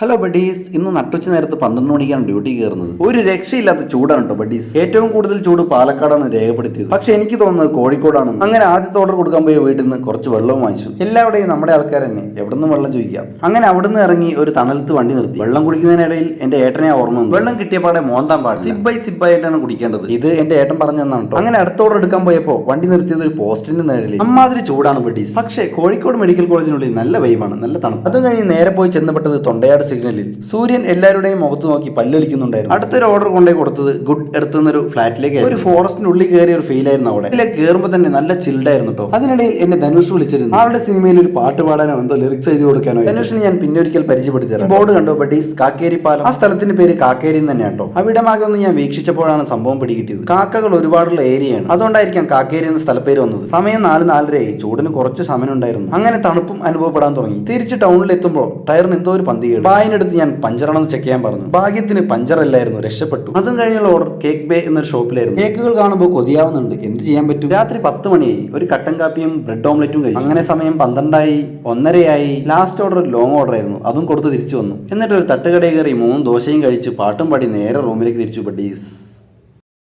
Hello buddies ഇന്ന് നട്ടുച്ച നേരത്ത് പന്ത്രണ്ട് മണിക്കാണ് ഡ്യൂട്ടി കയറുന്നത്. ഒരു രക്ഷയില്ലാത്ത ചൂടാണ് കേട്ടോ ബഡീസ് ഏറ്റവും കൂടുതൽ ചൂട് പാലക്കാടാണ് രേഖപ്പെടുത്തിയത്. പക്ഷെ എനിക്ക് തോന്നുന്നത് കോഴിക്കോടാണ്. അങ്ങനെ ആദ്യത്തെ ഓർഡർ കൊടുക്കാൻ പോയി വീട്ടിൽ നിന്ന് കുറച്ച് വെള്ളവും വാങ്ങിച്ചു. എല്ലാവരുടെയും നമ്മുടെ ആൾക്കാർ തന്നെ എവിടെ നിന്ന് വെള്ളം ചോദിക്കാം. അങ്ങനെ അവിടുന്ന് ഇറങ്ങി ഒരു തണലത്ത് വണ്ടി നിർത്തി. വെള്ളം കുടിക്കുന്നതിനിടയിൽ എന്റെ ഏട്ടനെ ഓർമ്മ വന്നു. വെള്ളം കിട്ടിയ പാടെ മോന്താൻ പാടില്ല. സിബായി ബൈ സിബ് ആയിട്ടാണ് കുടിക്കേണ്ടത്. ഇത് എന്റെ ഏട്ടൻ പറഞ്ഞു തന്നാണ് കേട്ടോ അങ്ങനെ അടുത്ത ഓർഡർ എടുക്കാൻ പോയപ്പോ വണ്ടി നിർത്തിയത് ഒരു പോസ്റ്റിന്റെ നേരിൽ. അമ്മാതിരി ചൂടാണ് ബഡീസ് പക്ഷേ കോഴിക്കോട് മെഡിക്കൽ കോളേജിനുള്ളിൽ നല്ല വൈബാണ് നല്ല തണുപ്പ് അതും കഴിഞ്ഞ് നേരെ പോയി ചെന്നപ്പെട്ടത് തൊണ്ടയാട് സിഗ്നലിൽ സൂര്യൻ എല്ലാവരുടെയും മുഖത്ത് നോക്കി പല്ലൊലിക്കുന്നുണ്ടായിരുന്നു അടുത്തൊരു ഓർഡർ കൊണ്ടേ കൊടുത്തത് ഗുഡ് എർത്തുന്നൊരു ഫ്ലാറ്റിലേക്ക് ഒരു ഫോറസ്റ്റിനുള്ളിൽ കയറിയ ഒരു ഫീൽ ആയിരുന്നു അവിടെ. ഇതിലെ കയറുമ്പോൾ തന്നെ നല്ല ചിൽഡ് ആയിരുന്നു കേട്ടോ അതിനിടയിൽ എന്നെ ധനുഷ് വിളിച്ചിരുന്നു. ആളുടെ സിനിമയിൽ ഒരു പാട്ട് പാടാനോ എന്തോ ലിറിക്സ് എഴുതി കൊടുക്കാനോ ധനുഷിന് ഞാൻ പിന്നെ ഒരിക്കൽ പരിചയപ്പെടുത്തി ബോർഡ് കണ്ടോ ബഡീസ് കാക്കേരി പാലം ആ സ്ഥലത്തിന്റെ പേര് കാക്കേരി തന്നെ കേട്ടോ അവിടമാകെ ഒന്ന് ഞാൻ വീക്ഷിച്ചപ്പോഴാണ് സംഭവം പിടികിട്ടിയത്. കാക്കകൾ ഒരുപാടുള്ള ഏരിയയാണ്. അതുകൊണ്ടായിരിക്കാം കാക്കേരി എന്ന സ്ഥലപ്പേര് വന്നത്. സമയം നാല് നാലരയായി. ചൂടിന് കുറച്ച് സമയം ഉണ്ടായിരുന്നു അങ്ങനെ തണുപ്പും അനുഭവപ്പെടാൻ തുടങ്ങി. തിരിച്ച് ടൗണിൽ എത്തുമ്പോൾ ടയറിന് എന്തോ ഒരു പന്തികേട് ബായിനെടുത്ത് ഞാൻ പഞ്ചറാണെന്ന് ചെക്ക് ചെയ്യാൻ പറഞ്ഞു. ഭാഗ്യത്തിന് പഞ്ചറല്ലായിരുന്നു രക്ഷപ്പെട്ടു. അതും കഴിഞ്ഞുള്ള ഓർഡർ കേക്ക് ബേ എന്നൊരു ഷോപ്പിലായിരുന്നു. കേക്കുകൾ കാണുമ്പോൾ കൊതിയാവുന്നുണ്ട്. എന്ത് ചെയ്യാൻ പറ്റും? രാത്രി പത്ത് മണിയായി. ഒരു കട്ടൻ കാപ്പിയും ബ്രെഡ് ഓംലെറ്റും കഴിച്ചു. അങ്ങനെ സമയം പന്ത്രണ്ടായി ഒന്നരയായി. ലാസ്റ്റ് ഓർഡർ ലോങ് ഓർഡർ ആയിരുന്നു. അതും കൊടുത്ത് തിരിച്ചു വന്നു. എന്നിട്ട് ഒരു തട്ടുകടയിൽ കയറി മൂന്ന് ദോശയും കഴിച്ച് പാട്ടും പാടി നേരെ റൂമിലേക്ക് തിരിച്ചു. ബഡീസ്